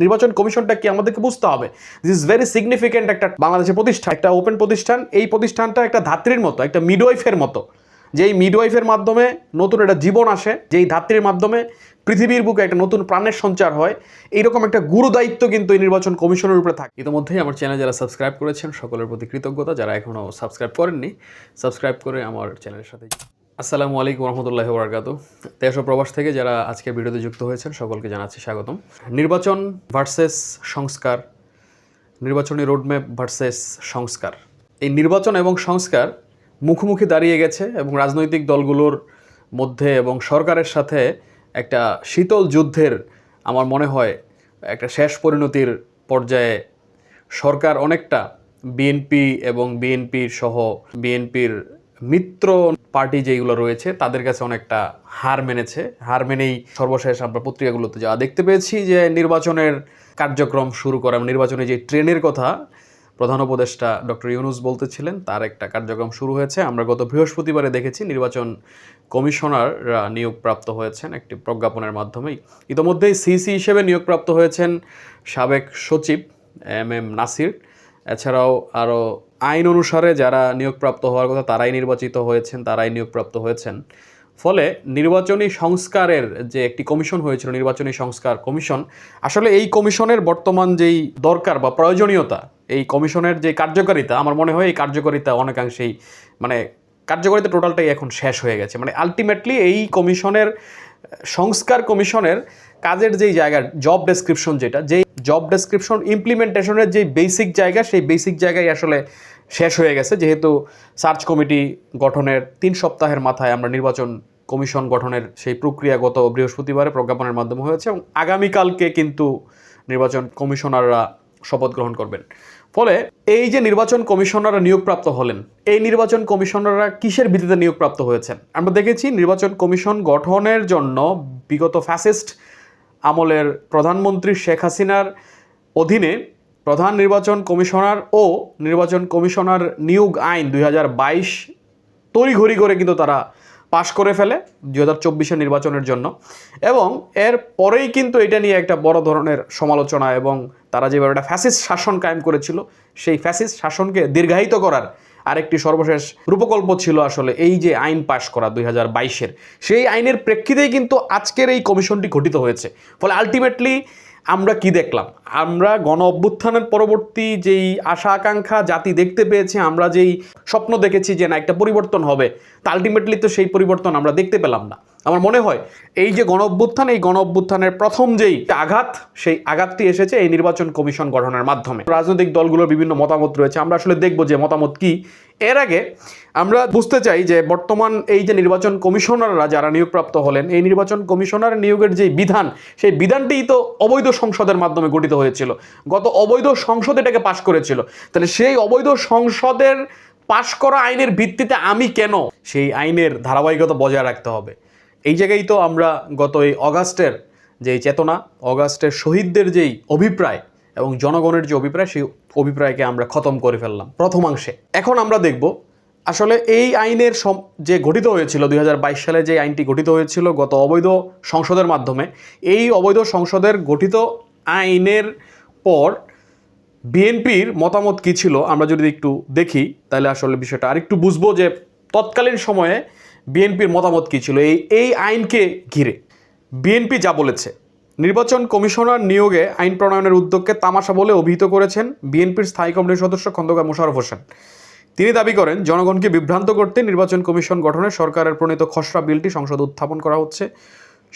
নির্বাচন কমিশনটা কি আমাদেরকে বুঝতে হবে? দিস ইজ ভেরি সিগনিফিক্যান্ট একটা বাংলাদেশের প্রতিষ্ঠান, একটা ওপেন প্রতিষ্ঠান। এই প্রতিষ্ঠানটা একটা ধাত্রীর মতো, একটা মিডওয়াইফের মতো। যেই মিডওয়াইফের মাধ্যমে নতুন একটা জীবন আসে, যেই ধাত্রীর মাধ্যমে পৃথিবীর বুকে একটা নতুন প্রাণের সঞ্চার হয়, এইরকম একটা গুরু দায়িত্ব কিন্তু এই নির্বাচন কমিশনের উপরে থাকে। ইতিমধ্যেই আমার চ্যানেল যারা সাবস্ক্রাইব করেছেন, সকলের প্রতি কৃতজ্ঞতা। যারা এখনও সাবস্ক্রাইব করেননি সাবস্ক্রাইব করে আমার চ্যানেলের সাথে আসসালামু আলাইকুম রহমতুল্লাহ বরকাত ও প্রবাস থেকে যারা আজকে ভিডিওতে যুক্ত হয়েছেন, সকলকে জানাচ্ছি স্বাগতম। নির্বাচন ভার্সেস সংস্কার, নির্বাচনী রোডম্যাপ ভার্সেস সংস্কার। এই নির্বাচন এবং সংস্কার মুখোমুখি দাঁড়িয়ে গেছে এবং রাজনৈতিক দলগুলোর মধ্যে এবং সরকারের সাথে একটা শীতল যুদ্ধের আমার মনে হয় একটা শেষ পরিণতির পর্যায়ে সরকার অনেকটা বিএনপি এবং বিএনপির সহ বিএনপির মিত্র পার্টি যেগুলো রয়েছে, তাদের কাছে অনেকটা হার মেনেছে। হার মেনেই সর্বশেষ আমরা পত্রিকাগুলোতে যা দেখতে পেয়েছি যে নির্বাচনের কার্যক্রম শুরু করা এবং নির্বাচনে যে ট্রেনের কথা প্রধান উপদেষ্টা ডক্টর ইউনুস বলতেছিলেন, তার একটা কার্যক্রম শুরু হয়েছে। আমরা গত বৃহস্পতিবারে দেখেছি নির্বাচন কমিশনাররা নিয়োগপ্রাপ্ত হয়েছেন একটি প্রজ্ঞাপনের মাধ্যমেই। ইতোমধ্যেই সিসি হিসেবে নিয়োগপ্রাপ্ত হয়েছেন সাবেক সচিব এম এম নাসির। এছাড়াও আরও আইন অনুসারে যারা নিয়োগপ্রাপ্ত হওয়ার কথা তারাই নির্বাচিত হয়েছেন, তারাই নিয়োগপ্রাপ্ত হয়েছেন। ফলে নির্বাচনী সংস্কারের যে একটি কমিশন হয়েছিল, নির্বাচনী সংস্কার কমিশন, আসলে এই কমিশনের বর্তমান যেই দরকার বা প্রয়োজনীয়তা, এই কমিশনের যে কার্যকারিতা, আমার মনে হয় এই কার্যকারিতা অনেকাংশেই মানে কার্যকারিতা টোটালটাই এখন শেষ হয়ে গেছে। মানে আলটিমেটলি এই কমিশনের, সংস্কার কমিশনের কাজের যেই জায়গা জব ডেসক্রিপশন যেটা, যেই জব ডেসক্রিপশন ইমপ্লিমেন্টেশনের যে বেসিক জায়গা, সেই বেসিক জায়গায় আসলে শেষ হয়ে গেছে। যেহেতু সার্চ কমিটি গঠনের তিন সপ্তাহের মাথায় আমরা নির্বাচন কমিশন গঠনের সেই প্রক্রিয়া গত বৃহস্পতিবারে প্রজ্ঞাপনের মাধ্যমে হয়েছে এবং আগামীকালকে কিন্তু নির্বাচন কমিশনাররা শপথ গ্রহণ করবেন। ফলে এই যে নির্বাচন কমিশনাররা নিয়োগপ্রাপ্ত হলেন, এই নির্বাচন কমিশনাররা কিসের ভিত্তিতে নিয়োগপ্রাপ্ত হয়েছেন? আমরা দেখেছি নির্বাচন কমিশন গঠনের জন্য বিগত ফ্যাসিস্ট আমলের প্রধানমন্ত্রী শেখ হাসিনার অধীনে প্রধান নির্বাচন কমিশনার ও নির্বাচন কমিশনার নিয়োগ আইন দুই হাজার বাইশ তড়িঘড়ি করে কিন্তু তারা পাশ করে ফেলে দু হাজার চব্বিশের নির্বাচনের জন্য। এবং এর পরেই কিন্তু এটা নিয়ে একটা বড় ধরনের সমালোচনা এবং তারা যেভাবে একটা ফ্যাসিস্ট শাসন কায়েম করেছিল, সেই ফ্যাসিস্ট শাসনকে দীর্ঘায়িত করার আরেকটি সর্বশেষ রূপকল্প ছিল আসলে এই যে আইন পাশ করা দুই হাজার বাইশের। সেই আইনের প্রেক্ষিতেই কিন্তু আজকের এই কমিশনটি গঠিত হয়েছে। ফলে আলটিমেটলি আমরা কি দেখলাম? আমরা গণ অভ্যুত্থানের পরবর্তী যেই আশা আকাঙ্ক্ষা জাতি দেখতে পেয়েছে, আমরা যেই স্বপ্ন দেখেছি যে না, একটা পরিবর্তন হবে, তা আলটিমেটলি তো সেই পরিবর্তন আমরা দেখতে পেলাম না। আমার মনে হয় এই যে গণ অভ্যুত্থান এই গণ অভ্যুত্থানের প্রথম যেই আঘাত, সেই আঘাতটি এসেছে এই নির্বাচন কমিশন গঠনের মাধ্যমে। রাজনৈতিক দলগুলোর বিভিন্ন মতামত রয়েছে। আমরা আসলে দেখব যে মতামত কি। এর আগে আমরা বুঝতে চাই যে বর্তমান এই যে নির্বাচন কমিশনাররা যারা নিয়োগপ্রাপ্ত হলেন, এই নির্বাচন কমিশনার নিয়োগের যে বিধান, সেই বিধানটিই তো অবৈধ সংসদের মাধ্যমে গঠিত হয়েছিল। গত অবৈধ সংসদ এটাকে পাশ করেছিল। তাহলে সেই অবৈধ সংসদের পাশ করা আইনের ভিত্তিতে আমি কেন? সেই আইনের ধারাবাহিকতা বজায় রাখতে হবে। এই জায়গায় তো আমরা গত এই অগাস্টের যেই চেতনা, অগাস্টের শহীদদের যেই অভিপ্রায় এবং জনগণের যে অভিপ্রায়, সেই অভিপ্রায়কে আমরা খতম করে ফেললাম প্রথমাংশে। এখন আমরা দেখব, আসলে এই আইনের সম- যে গঠিত হয়েছিল, দুই হাজার বাইশ সালে যে আইনটি গঠিত হয়েছিল গত অবৈধ সংসদের মাধ্যমে, এই অবৈধ সংসদের গঠিত আইনের পর বিএনপির মতামত কী ছিল? আমরা যদি একটু দেখি, তাহলে আসলে বিষয়টা আরেকটু বুঝব যে তৎকালীন সময়ে বিএনপির মতামত কী ছিল? এই এই আইনকে ঘিরে। বিএনপি যা বলেছে, নির্বাচন কমিশনার নিয়োগে আইন প্রণয়নের উদ্যোগকে তামাশা বলে অভিহিত করেছেন বিএনপির স্থায়ী কমিটির সদস্য খন্দকার মোশারফ হোসেন। তিনি দাবি করেন, জনগণকে বিভ্রান্ত করতে নির্বাচন কমিশন গঠনে সরকারের প্রণীত খসড়া বিলটি সংসদে উত্থাপন করা হচ্ছে।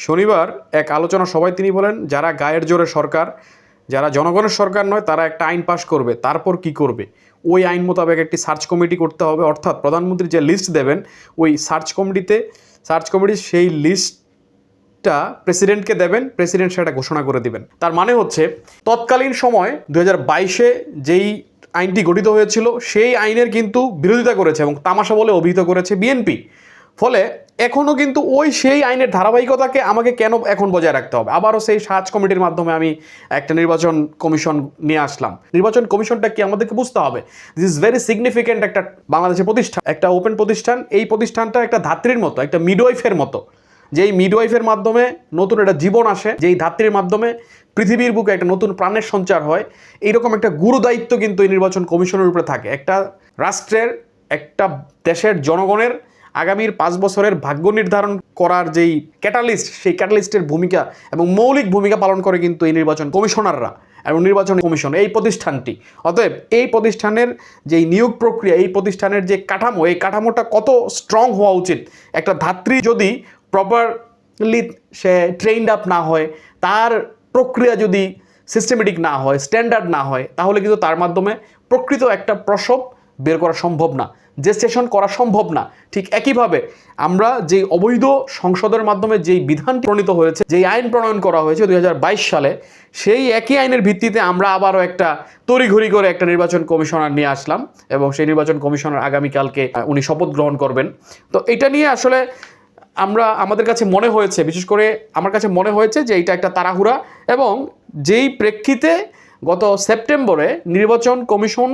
শনিবার এক আলোচনা সভায় তিনি বলেন, যারা গায়ের জোরে সরকার যারা জনগণের সরকার নয়, তারা একটা আইন পাশ করবে। তারপর কি করবে? ওই আইন মোতাবেক একটি সার্চ কমিটি করতে হবে। অর্থাৎ প্রধানমন্ত্রী যে লিস্ট দেবেন, ওই সার্চ কমিটিতে, সার্চ কমিটি সেই লিস্টটা প্রেসিডেন্টকে দেবেন, প্রেসিডেন্ট সেটা ঘোষণা করে দিবেন। তার মানে হচ্ছে, তৎকালীন সময় দু বাইশে যেই আইনটি গঠিত হয়েছিল, সেই আইনের কিন্তু বিরোধিতা করেছে এবং তামাশা বলে অভিহিত করেছে বিএনপি। ফলে এখনও কিন্তু ওই সেই আইনের ধারাবাহিকতাকে আমাকে কেন এখন বজায় রাখতে হবে? আবারও সেই সার্চ কমিটির মাধ্যমে আমি একটা নির্বাচন কমিশন নিয়ে আসলাম। নির্বাচন কমিশনটা কি আমাদেরকে বুঝতে হবে? দিস ইজ ভেরি সিগনিফিক্যান্ট একটা বাংলাদেশের প্রতিষ্ঠান, একটা ওপেন প্রতিষ্ঠান। এই প্রতিষ্ঠানটা একটা ধাত্রীর মতো, একটা মিডওয়াইফের মতো। যেই মিডওয়াইফের মাধ্যমে নতুন একটা জীবন আসে, যেই ধাত্রীর মাধ্যমে পৃথিবীর বুকে একটা নতুন প্রাণের সঞ্চার হয়, এইরকম একটা গুরু দায়িত্ব কিন্তু এই নির্বাচন কমিশনের উপরে থাকে। একটা রাষ্ট্রের, একটা দেশের জনগণের আগামীর পাঁচ বছরের ভাগ্য নির্ধারণ করার যেই ক্যাটালিস্ট সেই ক্যাটালিস্টের ভূমিকা এবং মৌলিক ভূমিকা পালন করে কিন্তু এই নির্বাচন কমিশনাররা এবং নির্বাচন কমিশন, এই প্রতিষ্ঠানটি। অতএব এই প্রতিষ্ঠানের যেই নিয়োগ প্রক্রিয়া, এই প্রতিষ্ঠানের যে কাঠামো, এই কাঠামোটা কত স্ট্রং হওয়া উচিত? একটা ধাত্রী যদি প্রপারলি সে ট্রেইনড আপ না হয়, তার প্রক্রিয়া যদি সিস্টেমেটিক না হয় স্ট্যান্ডার্ড না হয়, তাহলে কিন্তু তার মাধ্যমে প্রকৃত একটা প্রসব বের করা সম্ভব না। জেস্টেশন করা সম্ভব না। ঠিক একইভাবে আমরা যে অবৈধ সংসদের মাধ্যমে যেই বিধান প্রণীত হয়েছে, যেই আইন প্রণয়ন করা হয়েছে দুই হাজার বাইশ সালে, সেই একই আইনের ভিত্তিতে আমরা আবারও একটা তড়িঘড়ি করে একটা নির্বাচন কমিশনার নিয়ে আসলাম এবং সেই নির্বাচন কমিশনার আগামীকালকে উনি শপথ গ্রহণ করবেন। তো এটা নিয়ে আসলে আমরা, আমাদের কাছে মনে হয়েছে, বিশেষ করে আমার কাছে মনে হয়েছে যে এটা একটা তাড়াহুড়া এবং যেই প্রেক্ষিতে গত সেপ্টেম্বরে নির্বাচন কমিশন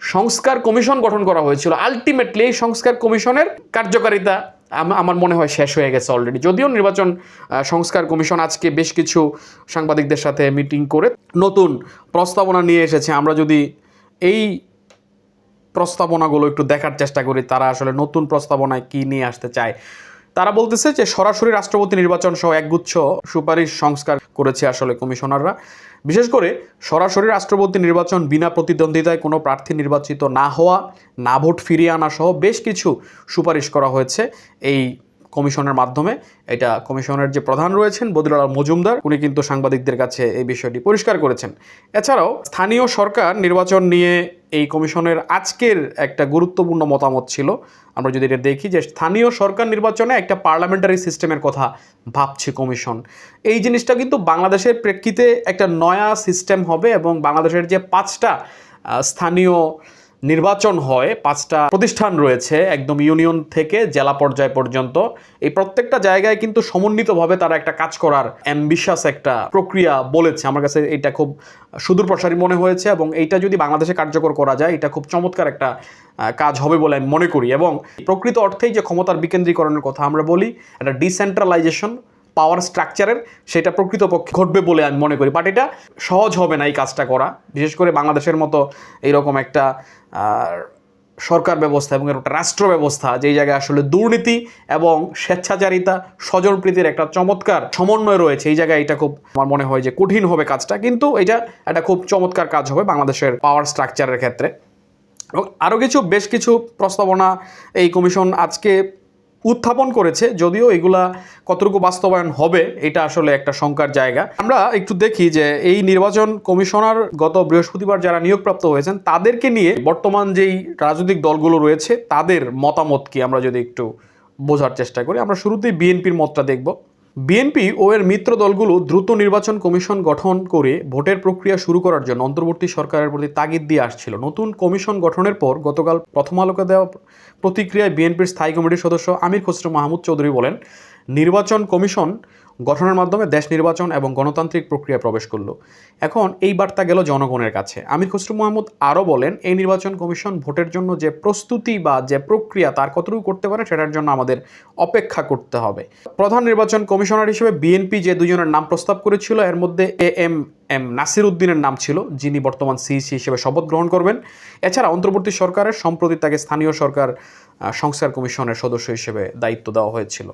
সংস্কার কমিশন গঠন করা হয়েছিল। আলটিমেটলি এই সংস্কার কমিশনের কার্যকারিতা আমার মনে হয় শেষ হয়ে গেছে অলরেডি যদিও নির্বাচন সংস্কার কমিশন আজকে বেশ কিছু সাংবাদিকদের সাথে মিটিং করে নতুন প্রস্তাবনা নিয়ে এসেছে। আমরা যদি এই প্রস্তাবনাগুলো একটু দেখার চেষ্টা করি, তারা আসলে নতুন প্রস্তাবনায় কি নিয়ে আসতে চায়। তারা বলতেছে যে সরাসরি রাষ্ট্রপতি নির্বাচন সহ একগুচ্ছ সুপারিশ সংস্কার করেছে আসলে কমিশনাররা। বিশেষ করে সরাসরি রাষ্ট্রপতি নির্বাচন বিনা প্রতিদ্বন্দ্বিতায় কোনো প্রার্থী নির্বাচিত না হওয়া, না ভোট ফিরিয়ে আনা সহ বেশ কিছু সুপারিশ করা হয়েছে এই কমিশনের মাধ্যমে। এটা কমিশনের যে প্রধান রয়েছেন বদিলাল মজুমদার, উনি কিন্তু সাংবাদিকদের কাছে এই বিষয়টি পরিষ্কার করেছেন। এছাড়াও স্থানীয় সরকার নির্বাচন নিয়ে এই কমিশনের আজকের একটা গুরুত্বপূর্ণ মতামত ছিল। আমরা যদি এটা দেখি যে স্থানীয় সরকার নির্বাচনে একটা পার্লামেন্টারি সিস্টেমের কথা ভাবছে কমিশন। এই জিনিসটা কিন্তু বাংলাদেশের প্রেক্ষিতে একটা নয়া সিস্টেম হবে এবং বাংলাদেশের যে পাঁচটা স্থানীয় নির্বাচন হয়, পাঁচটা প্রতিষ্ঠান রয়েছে একদম ইউনিয়ন থেকে জেলা পর্যায় পর্যন্ত। এই প্রত্যেকটা জায়গায় কিন্তু সমন্বিতভাবে তারা একটা কাজ করার অ্যাম্বিশাস একটা প্রক্রিয়া বলেছে। আমার কাছে এটা খুব সুদূর প্রসারী মনে হয়েছে এবং এইটা যদি বাংলাদেশে কার্যকর করা যায়, এটা খুব চমৎকার একটা কাজ হবে বলে আমি মনে করি। এবং প্রকৃত অর্থেই যে ক্ষমতার বিকেন্দ্রীকরণের কথা আমরা বলি, একটা ডিসেন্ট্রালাইজেশন পাওয়ার স্ট্রাকচারের সেটা প্রকৃতপক্ষে ঘটবে বলে আমি মনে করি। বাট এটা সহজ হবে না এই কাজটা করা। বিশেষ করে বাংলাদেশের মতো এইরকম একটা সরকার ব্যবস্থা এবং একটা রাষ্ট্র ব্যবস্থা, যেই জায়গায় আসলে দুর্নীতি এবং স্বেচ্ছাচারিতা, স্বজনপ্রীতির একটা চমৎকার সমন্বয় রয়েছে, এই জায়গায় এটা খুব আমার মনে হয় যে কঠিন হবে কাজটা। কিন্তু এটা একটা খুব চমৎকার কাজ হবে বাংলাদেশের পাওয়ার স্ট্রাকচারের ক্ষেত্রে। এবং আরও কিছু, বেশ কিছু প্রস্তাবনা এই কমিশন আজকে উত্থাপন করেছে, যদিও এগুলা কতটুকু বাস্তবায়ন হবে, এটা আসলে একটা শঙ্কার জায়গা। আমরা একটু দেখি যে এই নির্বাচন কমিশনার গত বৃহস্পতিবার যারা নিয়োগপ্রাপ্ত হয়েছেন, তাদেরকে নিয়ে বর্তমান যেই রাজনৈতিক দলগুলো রয়েছে, তাদের মতামত কি? আমরা যদি একটু বোঝার চেষ্টা করি। আমরা শুরুতেই বিএনপির মতটা দেখব। বিএনপি ও এর মিত্র দলগুলো দ্রুত নির্বাচন কমিশন গঠন করে ভোটের প্রক্রিয়া শুরু করার জন্য অন্তর্বর্তী সরকারের প্রতি তাগিদ দিয়ে আসছিল। নতুন কমিশন গঠনের পর গতকাল প্রথম আলোকে দেওয়া প্রতিক্রিয়ায় বিএনপির স্থায়ী কমিটির সদস্য আমির খসরু মাহমুদ চৌধুরী বলেন, নির্বাচন কমিশন গঠনের মাধ্যমে দেশ নির্বাচন এবং গণতান্ত্রিক প্রক্রিয়া প্রবেশ করল। এখন এই বার্তা গেল জনগণের কাছে। আমির খসরু মাহমুদ আরও বলেন, এই নির্বাচন কমিশন ভোটের জন্য যে প্রস্তুতি বা যে প্রক্রিয়া তার কতটুকু করতে পারে সেটার জন্য আমাদের অপেক্ষা করতে হবে। প্রধান নির্বাচন কমিশনার হিসেবে বিএনপি যে দুজনের নাম প্রস্তাব করেছিল, এর মধ্যে এ এম এম নাসির উদ্দিনের নাম ছিল, যিনি বর্তমান সিইসি হিসেবে শপথ গ্রহণ করবেন। এছাড়া অন্তর্বর্তী সরকারের, সম্প্রতি তাকে স্থানীয় সরকার সংস্কার কমিশনের সদস্য হিসেবে দায়িত্ব দেওয়া হয়েছিল।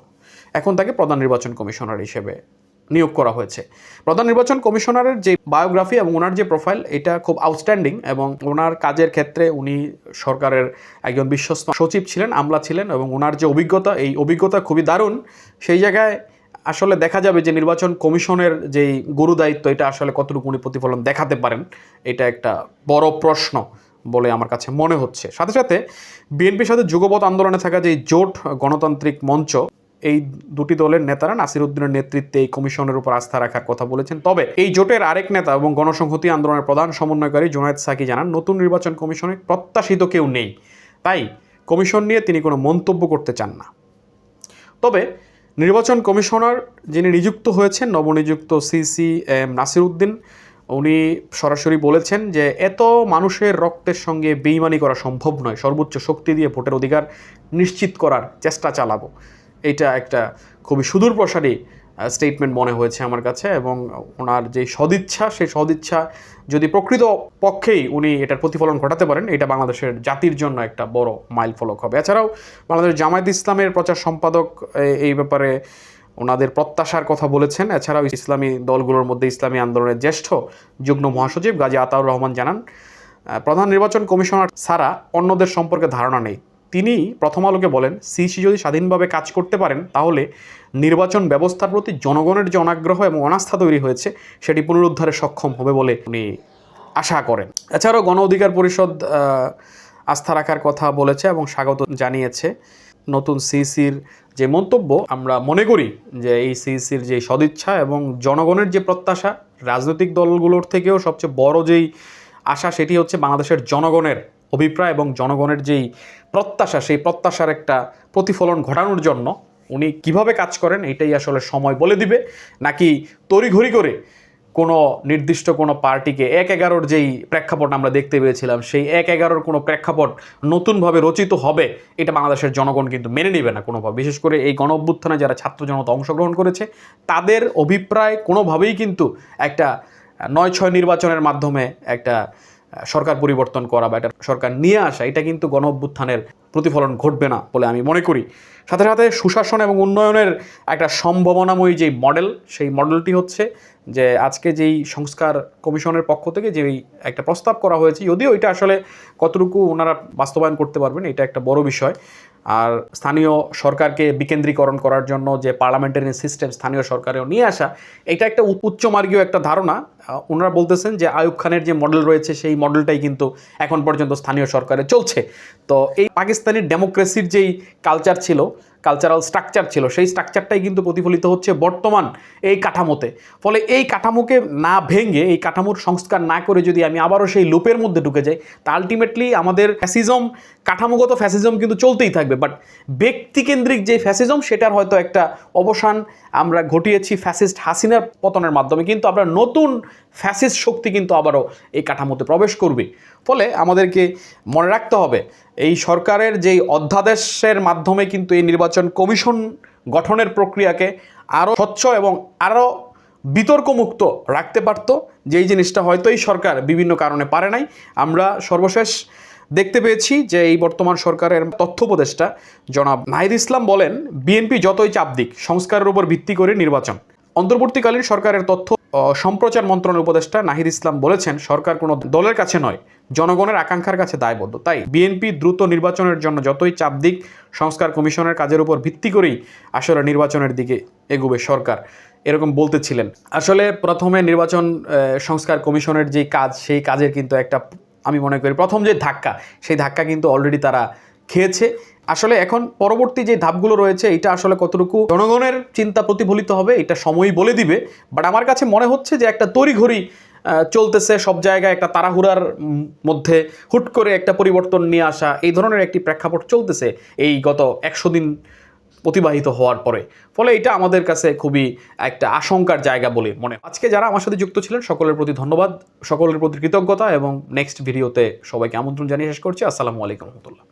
এখন তাকে প্রধান নির্বাচন কমিশনার হিসেবে নিয়োগ করা হয়েছে। প্রধান নির্বাচন কমিশনারের যে বায়োগ্রাফি এবং ওনার যে প্রোফাইল, এটা খুব আউটস্ট্যান্ডিং এবং ওনার কাজের ক্ষেত্রে উনি সরকারের একজন বিশ্বস্ত সচিব ছিলেন, আমলা ছিলেন এবং ওনার যে অভিজ্ঞতা, এই অভিজ্ঞতা খুবই দারুণ। সেই জায়গায় আসলে দেখা যাবে যে নির্বাচন কমিশনের যেই গুরু দায়িত্ব, এটা আসলে কতটুকু উনি প্রতিফলন দেখাতে পারেন, এটা একটা বড় প্রশ্ন বলে আমার কাছে মনে হচ্ছে। সাথে সাথে বিএনপির সাথে যুগপৎ আন্দোলনে থাকা যে জোট গণতান্ত্রিক মঞ্চ এই দুটি দলের নেতারা নাসির উদ্দিনের নেতৃত্বে এই কমিশনের উপর আস্থা রাখার কথা বলেছেন। তবে এই জোটের আরেক নেতা এবং গণসংহতি আন্দোলনের প্রধান সমন্বয়কারী জোনায়েদ সাকি জানান, নতুন নির্বাচন কমিশনে প্রত্যাশিত কেউ নেই। তাই কমিশন নিয়ে তিনি কোনো মন্তব্য করতে চান না। তবে নির্বাচন কমিশনার যিনি নিযুক্ত হয়েছেন, নবনিযুক্ত সিসি এম নাসির উদ্দিন উনি সরাসরি বলেছেন যে, এত মানুষের রক্তের সঙ্গে বেইমানি করা সম্ভব নয়। সর্বোচ্চ শক্তি দিয়ে ভোটের অধিকার নিশ্চিত করার চেষ্টা চালাবো। এটা একটা খুবই সুদূর প্রসারী স্টেটমেন্ট মনে হয়েছে আমার কাছে এবং ওনার যে সদিচ্ছা, সেই সদিচ্ছা যদি প্রকৃত পক্ষেই উনি এটার প্রতিফলন ঘটাতে পারেন, এটা বাংলাদেশের জাতির জন্য একটা বড় মাইল ফলক হবে। এছাড়াও বাংলাদেশ জামায়াত ইসলামের প্রচার সম্পাদক এই ব্যাপারে ওনাদের প্রত্যাশার কথা বলেছেন। এছাড়াও ইসলামী দলগুলোর মধ্যে ইসলামী আন্দোলনের জ্যেষ্ঠ যুগ্ম মহাসচিব গাজী আতাউর রহমান জানান প্রধান নির্বাচন কমিশনার ছাড়া অন্যদের সম্পর্কে ধারণা নেই। তিনি প্রথম আলোকে বলেন সিসি যদি স্বাধীনভাবে কাজ করতে পারেন, তাহলে নির্বাচন ব্যবস্থার প্রতি জনগণের যে অনাগ্রহ এবং অনাস্থা তৈরি হয়েছে, সেটি পুনরুদ্ধারে সক্ষম হবে বলে উনি আশা করেন। এছাড়াও গণ অধিকার পরিষদ আস্থা রাখার কথা বলেছে এবং স্বাগত জানিয়েছে নতুন সিসির যে মন্তব্য। আমরা মনে করি যে এই সিসির যে সদিচ্ছা এবং জনগণের যে প্রত্যাশা, রাজনৈতিক দলগুলোর থেকেও সবচেয়ে বড় যেই আশা, সেটি হচ্ছে বাংলাদেশের জনগণের অভিপ্রায় এবং জনগণের যেই প্রত্যাশা, সেই প্রত্যাশার একটা প্রতিফলন ঘটানোর জন্য উনি কীভাবে কাজ করেন এটাই আসলে সময় বলে দিবে। নাকি তড়িঘড়ি করে কোনো নির্দিষ্ট কোনো পার্টিকে এক এগারোর যেই প্রেক্ষাপট আমরা দেখতে পেয়েছিলাম, সেই এক এগারোর কোনো প্রেক্ষাপট নতুনভাবে রচিত হবে, এটা বাংলাদেশের জনগণ কিন্তু মেনে নেবে না কোনোভাবে। বিশেষ করে এই গণ অভ্যুত্থানে যারা ছাত্র জনতা অংশগ্রহণ করেছে, তাদের অভিপ্রায় কোনোভাবেই কিন্তু একটা নয় ছয় নির্বাচনের মাধ্যমে একটা সরকার পরিবর্তন করা বা একটা সরকার নিয়ে আসা, এটা কিন্তু গণ অভ্যুত্থানের প্রতিফলন ঘটবে না বলে আমি মনে করি। সাথে সাথে সুশাসন এবং উন্নয়নের একটা সম্ভাবনাময়ী যেই মডেল সেই মডেলটি হচ্ছে যে আজকে যেই সংস্কার কমিশনের পক্ষ থেকে যেই একটা প্রস্তাব করা হয়েছে, যদিও এটা আসলে কতটুকু ওনারা বাস্তবায়ন করতে পারবেন এটা একটা বড় বিষয়। আর স্থানীয় সরকারকে বিকেন্দ্রীকরণ করার জন্য যে পার্লামেন্টারি সিস্টেম স্থানীয় সরকারেও নিয়ে আসা, এটা একটা উচ্চমার্গীয় একটা ধারণা। ওনারা বলতেছেন যে আয়ুব খানের যে মডেল রয়েছে, সেই মডেলটাই কিন্তু এখন পর্যন্ত স্থানীয় সরকারে চলছে। তো এই পাকিস্তানি ডেমোক্রেসির যেই কালচার ছিল কালচারাল স্ট্রাকচার ছিল, সেই স্ট্রাকচারটাই কিন্তু প্রতিফলিত হচ্ছে বর্তমান এই কাঠামোতে। ফলে এই কাঠামোকে না ভেঙে, এই কাঠামোর সংস্কার না করে যদি আমি আবারও সেই লুপের মধ্যে ঢুকে যাই, তা আলটিমেটলি আমাদের ফ্যাসিজম কাঠামোগত ফ্যাসিজম কিন্তু চলতেই থাকবে। বাট ব্যক্তিকেন্দ্রিক যে ফ্যাসিজম সেটার হয়তো একটা অবসান আমরা ঘটিয়েছি ফ্যাসিস্ট হাসিনার পতনের মাধ্যমে। কিন্তু আমরা নতুন ফ্যাসিস্ট শক্তি কিন্তু আবারও এই কাঠামোতে প্রবেশ করবে। ফলে আমাদেরকে মনে রাখতে হবে, এই সরকারের যেই অধ্যাদেশের মাধ্যমে কিন্তু এই নির্বাচন কমিশন গঠনের প্রক্রিয়াকে আরও স্বচ্ছ এবং আরও বিতর্কমুক্ত রাখতে পারত, যেই জিনিসটা হয়তো এই সরকার বিভিন্ন কারণে পারে নাই। আমরা সর্বশেষ দেখতে পেয়েছি যে এই বর্তমান সরকারের তথ্য উপদেষ্টা জনাব নাহিদ ইসলাম বলেন, বিএনপি যতই চাপ দিক, সংস্কারের উপর ভিত্তি করে নির্বাচন। অন্তর্বর্তীকালীন সরকারের তথ্য সম্প্রচার মন্ত্রণালয়ের উপদেষ্টা নাহিদ ইসলাম বলেছেন, সরকার কোনো দলের কাছে নয়, জনগণের আকাঙ্ক্ষার কাছে দায়বদ্ধ। তাই বিএনপি দ্রুত নির্বাচনের জন্য যতই চাপ দিক, সংস্কার কমিশনের কাজের উপর ভিত্তি করেই আসলে নির্বাচনের দিকে এগোবে সরকার, এরকম বলতেছিলেন। আসলে প্রথমে নির্বাচন সংস্কার কমিশনের যে কাজ, সেই কাজের কিন্তু একটা, আমি মনে করি প্রথম যে ধাক্কা, সেই ধাক্কা কিন্তু অলরেডি তারা খেয়েছে। আসলে এখন পরবর্তী যে ধাপগুলো রয়েছে, এটা আসলে কতটুকু জনগণের চিন্তা প্রতিফলিত হবে, এটা সময়ই বলে দিবে। বাট আমার কাছে মনে হচ্ছে যে একটা তড়িঘড়ি চলতেছে সব জায়গায়, একটা তাড়াহুড়ার মধ্যে হুট করে একটা পরিবর্তন নিয়ে আসা, এই ধরনের একটি প্রেক্ষাপট চলতেছে এই গত একশো দিন অতিবাহিত হওয়ার পরে। ফলে এটা আমাদের কাছে খুবই একটা আশঙ্কার জায়গা বলে মনে আজকে যারা আমার সাথে যুক্ত ছিলেন, সকলের প্রতি ধন্যবাদ, সকলের প্রতি কৃতজ্ঞতা এবং নেক্সট ভিডিওতে সবাইকে আমন্ত্রণ জানিয়ে শেষ করছি। আসসালামু আলাইকুম রহমতুল্লাহ।